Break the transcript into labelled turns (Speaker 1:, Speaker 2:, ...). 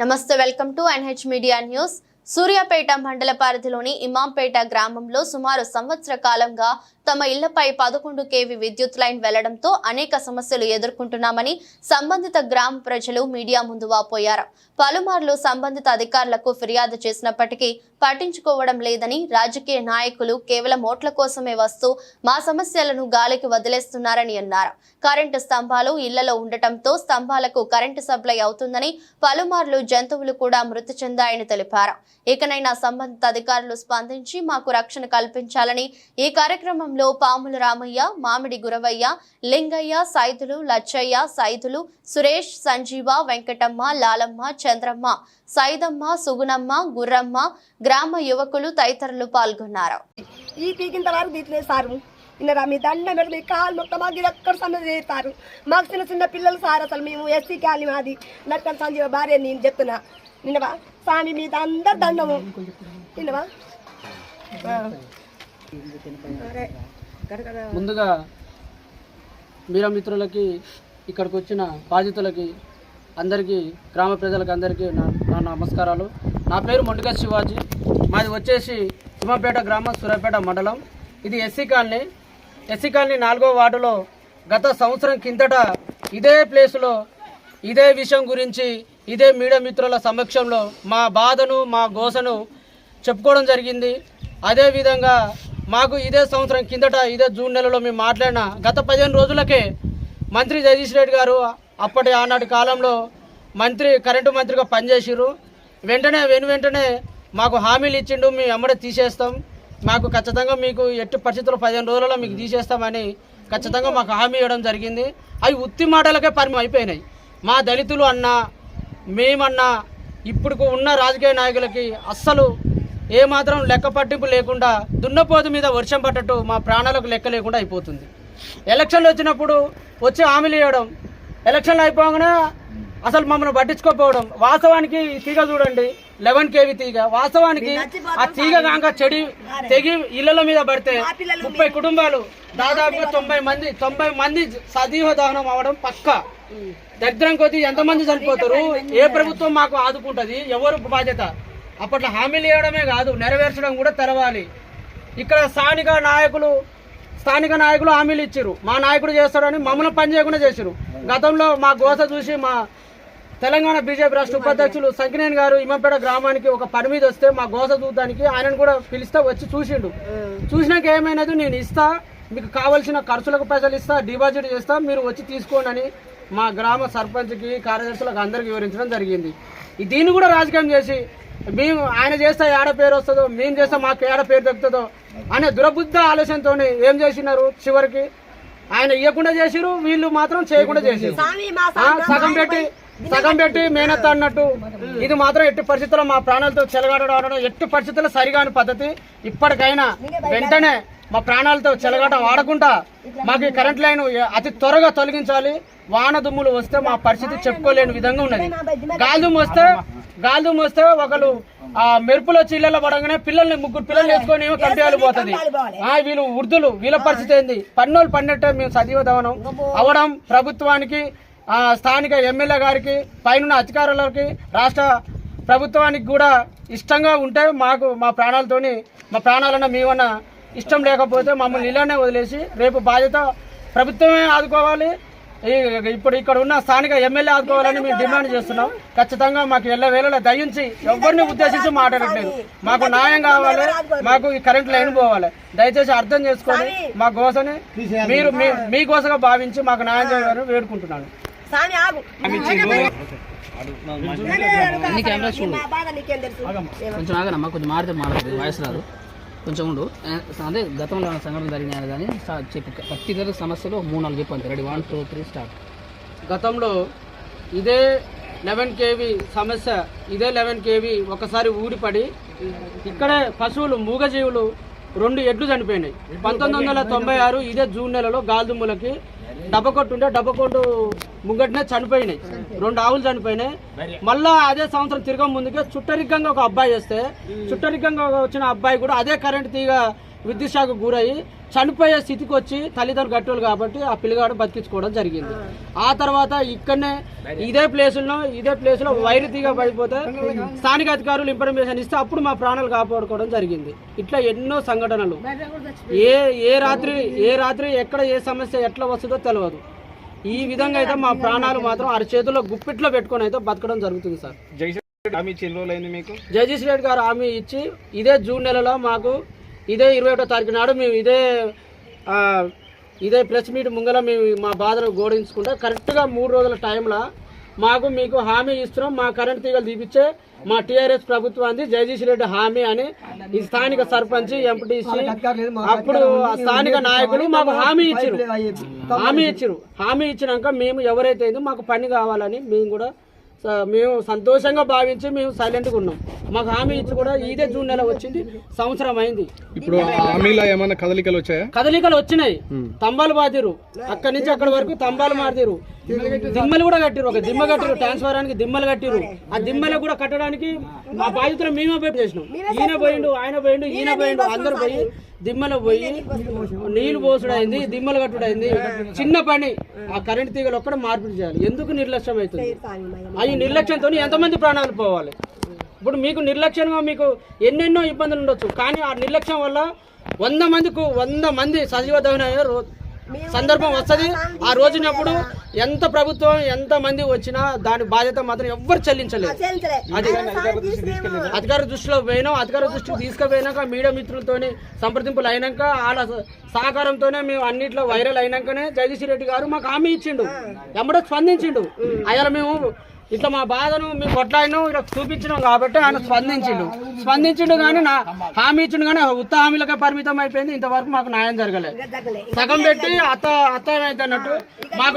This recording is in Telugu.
Speaker 1: నమస్తే welcome to NH media news. Suryapet మండల పరిధిలోని ఇమాంపేట గ్రామంలో సుమారు సంవత్సర కాలంగా తమ ఇళ్ళపై పదకొండు కేవీ విద్యుత్ లైన్ వెళ్ళడంతో అనేక సమస్యలు ఎదుర్కొంటున్నామని సంబంధిత గ్రామ ప్రజలు మీడియా ముందు వాపోయారు. పలుమార్లు సంబంధిత అధికారులకు ఫిర్యాదు చేసినప్పటికీ పట్టించుకోవడం లేదని రాజకీయ నాయకులు కేవలం ఓట్ల కోసమే వస్తూ మా సమస్యలను గాలికి వదిలేస్తున్నారని అన్నారు. కరెంటు స్తంభాలు ఇళ్ళలో ఉండటంతో స్తంభాలకు కరెంటు సప్లై అవుతుందని పలుమార్లు జంతువులు కూడా మృతి చెందాయని తెలిపారు. ఇకనైనా సంబంధిత అధికారులు స్పందించి మాకు రక్షణ కల్పించాలని ఈ కార్యక్రమం కార్యక్రమంలో పాముల రామయ్య మామిడి గురవయ్య లింగయ్య సైదులు లచ్చయ్య సైదులు సురేష్ సంజీవ వెంకటమ్మ లాలమ్మ చంద్రమ్మ సైదమ్మ సుగుణమ్మ గుర్రమ్మ గ్రామ యువకులు తదితరులు పాల్గొన్నారు.
Speaker 2: ఈ పీకింత వరకు తీయట్లేదు సారు మీ దండ మీద మీ కాలు మొక్క మాకు ఇది ఎక్కడ సమస్య చేస్తారు మాకు చిన్న చిన్న పిల్లలు సార్ అసలు మేము ఎస్సీ కాలి మాది. నక్కల సంజీవ భార్య నేను చెప్తున్నా. నిన్నవా స్వామి మీద అందరు దండము. నిన్నవా
Speaker 3: ముందుగా మీరా మిత్రులకి ఇక్కడికి వచ్చిన బాధితులకి అందరికీ గ్రామ ప్రజలకు అందరికీ నా నా నమస్కారాలు. నా పేరు మొండిక శివాజీ. మాది వచ్చేసి సింహపేట గ్రామం సూర్యాపేట మండలం. ఇది ఎస్సీ కాలనీ. ఎస్సీ కాలనీ నాలుగో వార్డులో గత సంవత్సరం కిందట ఇదే ప్లేస్లో ఇదే విషయం గురించి ఇదే మీడియా మిత్రుల సమక్షంలో మా బాధను మా గోసను చెప్పుకోవడం జరిగింది. అదేవిధంగా మాకు ఇదే సంవత్సరం కిందట ఇదే జూన్ నెలలో మేము మాట్లాడిన గత పదిహేను రోజులకే మంత్రి జగదీష్ రెడ్డి గారు అప్పటి ఆనాటి కాలంలో మంత్రి కరెంటు మంత్రిగా పనిచేసిర్రు. వెంటనే వెను వెంటనే మాకు హామీలు ఇచ్చిండు మేము ఎమ్మడే తీసేస్తాం. మాకు ఖచ్చితంగా మీకు ఎట్టి పరిస్థితుల్లో పదిహేను రోజులలో మీకు తీసేస్తామని ఖచ్చితంగా మాకు హామీ ఇవ్వడం జరిగింది. అవి ఉత్తి మాటలకే పరిమి అయిపోయినాయి. మా దళితులు అన్నా మేమన్నా ఇప్పుడు ఉన్న రాజకీయ నాయకులకి అస్సలు ఏమాత్రం లెక్క పట్టింపు లేకుండా దున్నపోతు మీద వర్షం పట్టట్టు మా ప్రాణాలకు లెక్క లేకుండా అయిపోతుంది. ఎలక్షన్లు వచ్చినప్పుడు వచ్చి హామీలు ఇవ్వడం ఎలక్షన్లు అయిపోగానే అసలు మమ్మల్ని పట్టించుకోకపోవడం. వాస్తవానికి తీగ చూడండి లెవెన్ కేవీ తీగ. వాస్తవానికి ఆ తీగ కాక చెడి తెగి ఇళ్ళ మీద పడితే ముప్పై కుటుంబాలు దాదాపుగా తొంభై మంది తొంభై మంది సజీవ దహనం అవడం పక్క. దరిద్రం కొద్దీ ఎంతమంది చనిపోతారు? ఏ ప్రభుత్వం మాకు ఆదుకుంటది? ఎవరు బాధ్యత? అప్పట్లో హామీలు ఇవ్వడమే కాదు నెరవేర్చడం కూడా తెరవాలి. ఇక్కడ స్థానిక నాయకులు స్థానిక నాయకులు హామీలు ఇచ్చారు మా నాయకుడు చేస్తాడని మమ్మల్ని పని చేయకుండా చేశారు గతంలో మా గోస చూసి మా తెలంగాణ బీజేపీ రాష్ట్ర ఉపాధ్యక్షులు సంకినేని గారు ఇమ్మంపేట గ్రామానికి ఒక పని మీద వస్తే మా గోస చూడడానికి ఆయనను కూడా పిలిస్తే వచ్చి చూసిండు. చూసినాక ఏమైనది నేను ఇస్తా మీకు కావలసిన ఖర్చులకు పైసలు ఇస్తా డిపాజిట్ చేస్తా మీరు వచ్చి తీసుకోండి అని మా గ్రామ సర్పంచ్కి కార్యదర్శులకు అందరికి వివరించడం జరిగింది. దీన్ని కూడా రాజకీయం చేసి మేము ఆయన చేస్తే ఏడ పేరు వస్తుందో మేము చేస్తే మాకు ఏడ పేరు దక్కుతుందో అనే దురబుద్ధ ఆలోచనతో ఏం చేసినారు చివరికి? ఆయన ఇవ్వకుండా చేసిరు వీళ్ళు మాత్రం చేయకుండా చేసిరు. సగం పెట్టి సగం పెట్టి మేనత్త అన్నట్టు. ఇది మాత్రం ఎట్టి పరిస్థితుల్లో మా ప్రాణాలతో చెలగాటం ఆడడం ఎట్టి పరిస్థితుల్లో సరిగాని పద్ధతి. ఇప్పటికైనా వెంటనే మా ప్రాణాలతో చెలగాటం ఆడకుండా మాకు ఈ కరెంట్ లైన్ అతి త్వరగా తొలగించాలి. వాన దుమ్ములు వస్తే మా పరిస్థితి చెప్పుకోలేని విధంగా ఉన్నది. గాలిదుమ్ము వస్తే గాలిదుమ్ము వస్తే ఒకరు ఆ మెరుపులో చిల్లల పడంగానే పిల్లల్ని ముగ్గురు పిల్లల్ని వేసుకొని కంపియాలు పోతుంది. ఆ వీళ్ళు వృద్ధులు వీళ్ళ పరిస్థితి ఏంది? పన్నోళ్ళు పన్నట్టే మేము సజీవ దవనం అవడం ప్రభుత్వానికి ఆ, స్థానిక ఎమ్మెల్యే గారికి పైన అధికారులకి రాష్ట్ర ప్రభుత్వానికి కూడా ఇష్టంగా ఉంటే మాకు మా ప్రాణాలతోని మా ప్రాణాలన్న మేమన్నా ఇష్టం లేకపోతే మమ్మల్ని ఇలానే వదిలేసి రేపు బాధ్యత ప్రభుత్వమే ఆదుకోవాలి. ఇప్పుడు ఇక్కడ ఉన్న స్థానిక ఎమ్మెల్యే ఆదుకోవాలని మేము డిమాండ్ చేస్తున్నాం ఖచ్చితంగా మాకు ఎల్ల వేళలా దయించి ఎవరిని ఉద్దేశించి మాట్లాడట్లేదు మాకు న్యాయం కావాలి మాకు ఈ కరెంట్ లైన్ పోవాలి దయచేసి అర్థం చేసుకొని మా గోసని మీరు మీ- గోసగా భావించి మాకు న్యాయం చేయాలని వేడుకుంటున్నాను
Speaker 2: స్వామి ఆగు మా బాధ నీకేం తెలుసు
Speaker 4: కొంచెం ఆగనమ్మా కొంచెం మారితే మారదు వాయిస్ రాదు కొంచెం ఉండు. అదే గతంలో ఏమైనా సంఘటన జరిగినాయి కానీ చెప్పు. పర్టికులర్ సమస్యలు ఒక మూడు నాలుగు చెప్పండి ready? One two three start.
Speaker 3: గతంలో ఇదే లెవెన్ కేవీ సమస్య ఇదే లెవెన్ కేవీ ఒకసారి ఊడిపడి ఇక్కడే పశువులు మూగజీవులు రెండు ఎడ్లు చనిపోయినాయి. పంతొమ్మిది వందల తొంభై ఆరు ఇదే జూన్ నెలలో గాల్దుమ్ములకి డబ్బకొట్టు ఉంటే డబ్బకొట్టు ముంగటినే చనిపోయినాయి. రెండు ఆవులు చనిపోయినాయి. మళ్ళా అదే సంవత్సరం తిరగ ముందుకే చుట్టరికంగా ఒక అబ్బాయి వస్తే చుట్టరికంగా వచ్చిన అబ్బాయి కూడా అదే కరెంట్ తీగ విద్యుత్ షాకు గురయ్యి చనిపోయే స్థితికి వచ్చి తల్లిదండ్రులు గట్టోలు కాబట్టి ఆ పిల్లగాడు బతికించుకోవడం జరిగింది. ఆ తర్వాత ఇక్కడనే ఇదే ప్లేసుల్లో ఇదే ప్లేసులో వైరు తీగ పడిపోతే స్థానిక అధికారులు ఇన్ఫర్మేషన్ ఇస్తే అప్పుడు మా ప్రాణాలు కాపాడుకోవడం జరిగింది. ఇట్లా ఎన్నో సంఘటనలు. ఏ ఏ రాత్రి ఏ రాత్రి ఎక్కడ ఏ సమస్య ఎట్లా వస్తుందో తెలియదు ఈ విధంగా అయితే మా ప్రాణాలు మాత్రం అరచేతుల్లో గుప్పిట్లో పెట్టుకొని అయితే బతకడం జరుగుతుంది సార్. జగదీష్ రెడ్డి గారు హామీ ఇచ్చి ఇదే జూన్ నెలలో మాకు ఇదే ఇరవై ఒకటో తారీఖు నాడు మేము ఇదే ఇదే ప్రెస్ మీట్ ముంగల మేము మా బాధను గోడించుకుంటే కరెక్ట్గా మూడు రోజుల టైంలో మాకు మీకు హామీ ఇస్తున్నాం. మా కరెంట్ తీగలు తీపిచ్చే మా టీఆర్ఎస్ ప్రభుత్వాన్ని జగదీష్ రెడ్డి హామీ అని ఈ స్థానిక సర్పంచ్ ఎంపీటీసీ అప్పుడు స్థానిక నాయకులు మాకు హామీ ఇచ్చారు హామీ ఇచ్చారు హామీ ఇచ్చినాక మేము ఎవరైతే మాకు పని కావాలని మేము కూడా మేము సంతోషంగా భావించి మేము సైలెంట్గా ఉన్నాం. మాకు హామీ ఇచ్చి కూడా ఇదే జూన్ నెల వచ్చింది సంవత్సరం అయింది.
Speaker 5: ఇప్పుడు హామీలో ఏమైనా కదలికలు వచ్చాయా?
Speaker 3: కదలికలు వచ్చినాయి. తంబాలు బాదిరు అక్కడి నుంచి అక్కడి వరకు తంబాలు మారిరు దిమ్మలు కూడా కట్టిరు ఒక దిమ్మ కట్టిరు ట్రాన్స్ఫరానికి దిమ్మలు కట్టిరు ఆ దిమ్మలు కూడా కట్టడానికి మా బాధితులు మేమే పోయి చేసినాం. ఈయన పోయిండు ఆయన పోయిండు ఈయన పోయిండు అందరు పోయి దిమ్మలు పోయి నీళ్ళు పోసుడు అయింది దిమ్మలు కట్టుడు అయింది చిన్న పని. ఆ కరెంట్ తీగలు ఒక్కడ మార్పిడి చేయాలి. ఎందుకు నిర్లక్ష్యం అవుతుంది? ఆ ఈ నిర్లక్ష్యంతో ఎంతమంది ప్రాణాలు పోవాలి? ఇప్పుడు మీకు నిర్లక్ష్యంగా మీకు ఎన్నెన్నో ఇబ్బందులు ఉండొచ్చు. కానీ ఆ నిర్లక్ష్యం వల్ల వంద మందికి వంద మంది సజీవ దహన సందర్భం వస్తుంది. ఆ రోజునప్పుడు ఎంత ప్రభుత్వం ఎంత మంది వచ్చినా దాని బాధ్యత మాత్రం ఎవ్వరు చెల్లించలేదు.
Speaker 2: చెల్లించలే.
Speaker 3: అది. అధికార దృష్టిలో పోయినాం అధికార దృష్టికి తీసుకుపోయినాక మీడియా మిత్రులతోని సంప్రదింపులు అయినాక వాళ్ళ సహకారంతోనే మేము అన్నిట్లో వైరల్ అయినాకనే జగదీష్ రెడ్డి గారు మాకు హామీ ఇచ్చిండు. ఎమ్మడో స్పందించిండు. అయ్యాల మేము ఇట్లా మా బాధను మీ కొట్లాడినాం ఇలా చూపించడం కాబట్టి ఆయన స్పందించిండు. స్పందించిండు కానీ నా హామీ ఇచ్చిండు కానీ ఉత్త హామీలకే పరిమితం అయిపోయింది. ఇంతవరకు మాకు న్యాయం జరగలేదు. సగం పెట్టి అత్త అత్త అయితే అన్నట్టు మాకు